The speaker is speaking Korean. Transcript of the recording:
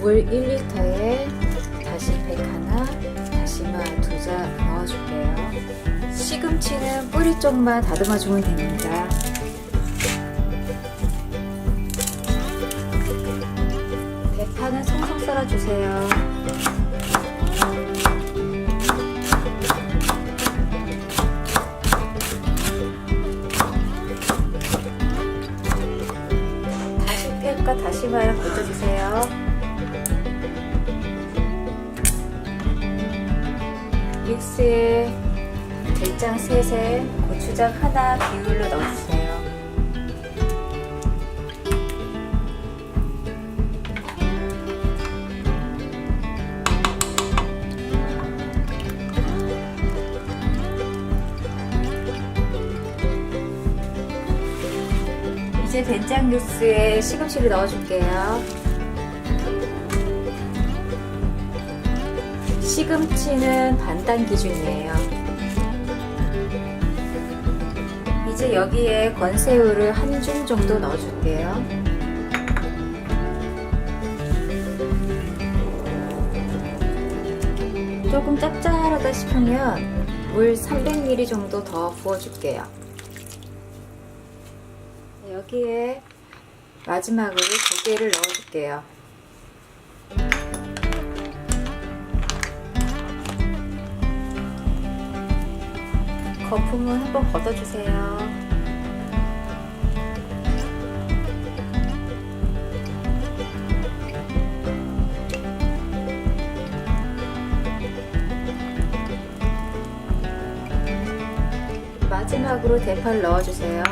물 1리터에 다시팩 하나, 다시마 두잔 넣어줄게요. 시금치는 뿌리 쪽만 다듬어주면 됩니다. 대파는 송송 썰어주세요. 다시팩과 다시마를 건져주세요. 믹스에 된장 3세, 고추장 하나 비율로 넣어주세요. 이제 된장 육수에 시금치를 넣어줄게요. 시금치는 반단 기준이에요. 이제 여기에 건새우를 한 줌 정도 넣어줄게요. 조금 짭짤하다 싶으면 물 300ml 정도 더 부어줄게요. 여기에 마지막으로 조개를 넣어줄게요. 거품은 한번 걷어주세요. 마지막으로 대파를 넣어주세요.